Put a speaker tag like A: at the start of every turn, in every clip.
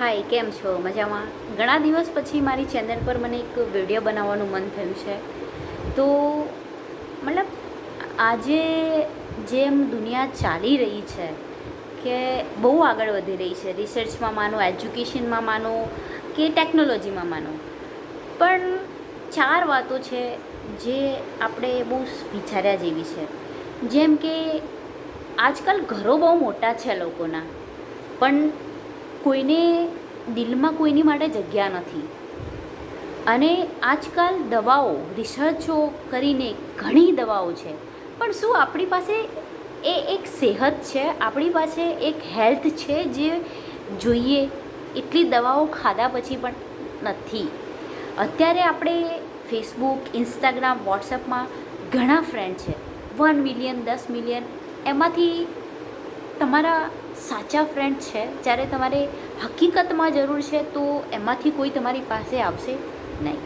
A: હાય, કેમ છો? મજામાં? ઘણા દિવસ પછી મારી ચેનલ પર મને એક વીડિયો બનાવવાનું મન થયું છે. તો, મતલબ, આજે જેમ દુનિયા ચાલી રહી છે કે બહુ આગળ વધી રહી છે, રિસર્ચમાં માનો, એજ્યુકેશનમાં માનો કે ટેકનોલોજીમાં માનો. પણ ચાર વાતો છે જે આપણે બહુ વિચાર્યા જેવી છે. જેમ કે, આજકાલ ઘરો બહુ મોટા છે લોકોના. પણ કોઈને દિલમાં કોઈની માટે જગ્યા નથી. અને આજકાલ દવાઓ રિસર્ચો કરીને ઘણી દવાઓ છે. પણ શું આપણી પાસે એ એક સેહત છે? આપણી પાસે એક હેલ્થ છે જે જોઈએ? એટલી દવાઓ ખાધા પછી પણ નથી. અત્યારે આપણે ફેસબુક ઇન્સ્ટાગ્રામ વોટ્સઅપમાં ઘણા ફ્રેન્ડ છે. વન મિલિયન દસ મિલિયન એમાંથી તમારા સાચા ફ્રેન્ડ છે, જ્યારે તમારે હકીકતમાં જરૂર છે, તો એમાંથી કોઈ તમારી પાસે આવશે નહીં.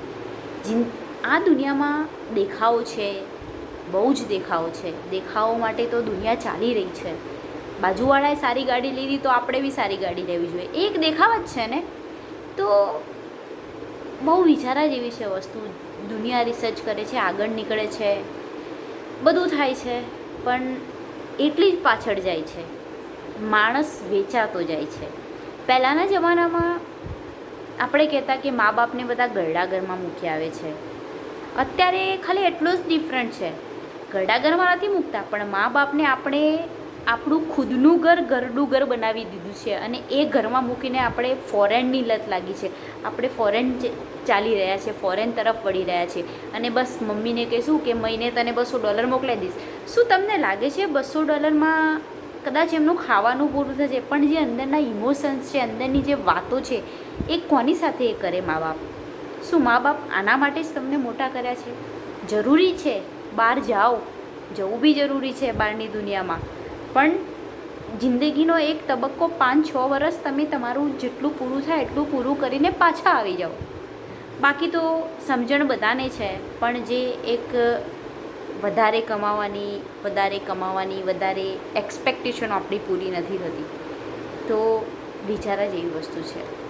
A: જીન, આ દુનિયામાં દેખાવો છે, બહુ જ દેખાવો છે. દેખાવો માટે તો દુનિયા ચાલી રહી છે. બાજુવાળાએ સારી ગાડી લીધી તો આપણે બી સારી ગાડી લેવી જોઈએ. એક દેખાવ જ છે ને, તો બહુ વિચારા જેવી છે વસ્તુ. દુનિયા રિસર્ચ કરે છે, આગળ નીકળે છે, બધું થાય છે, પણ એટલી જ પાછળ જાય છે. માણસ વેચાતો જાય છે. પહેલાંના જમાનામાં આપણે કહેતા કે મા બાપને બધા ગરડાઘરમાં મૂકી આવે છે. અત્યારે ખાલી એટલું જ ડિફરન્ટ છે. ઘરડાઘરમાં નથી મૂકતા, પણ મા બાપને આપણે આપણું ખુદનું ઘર ઘરડું ઘર બનાવી દીધું છે અને એ ઘરમાં મૂકીને આપણે ફોરેનની લત લાગી છે. આપણે ફોરેન ચાલી રહ્યા છે, ફોરેન તરફ વળી રહ્યા છે. અને બસ મમ્મીને કહેશું કે મહિને તને બસો ડોલર મોકલાવી દઈશ. શું તમને લાગે છે બસો ડોલરમાં કદાચ એમનું ખાવાનું પૂરું થશે પણ જે અંદરના ઇમોશન્સ છે, અંદરની જે વાતો છે, એ કોની સાથે એ કરે મા બાપ શું મા બાપ આના માટે જ તમને મોટા કર્યા છે? જરૂરી છે બહાર જાઓ. જવું બી જરૂરી છે બહારની દુનિયામાં. પણ જિંદગીનો એક તબક્કો પાંચ છ વર્ષ તમે તમારું જેટલું પૂરું થાય એટલું પૂરું કરીને પાછા આવી જાઓ. બાકી તો સમજણ બધાને છે, પણ જે એક વધારે કમાવાની વધારે કમાવાની, વધારે એક્સપેક્ટેશન આપણી પૂરી નથી થતી. તો વિચાર જ એવી વસ્તુ છે.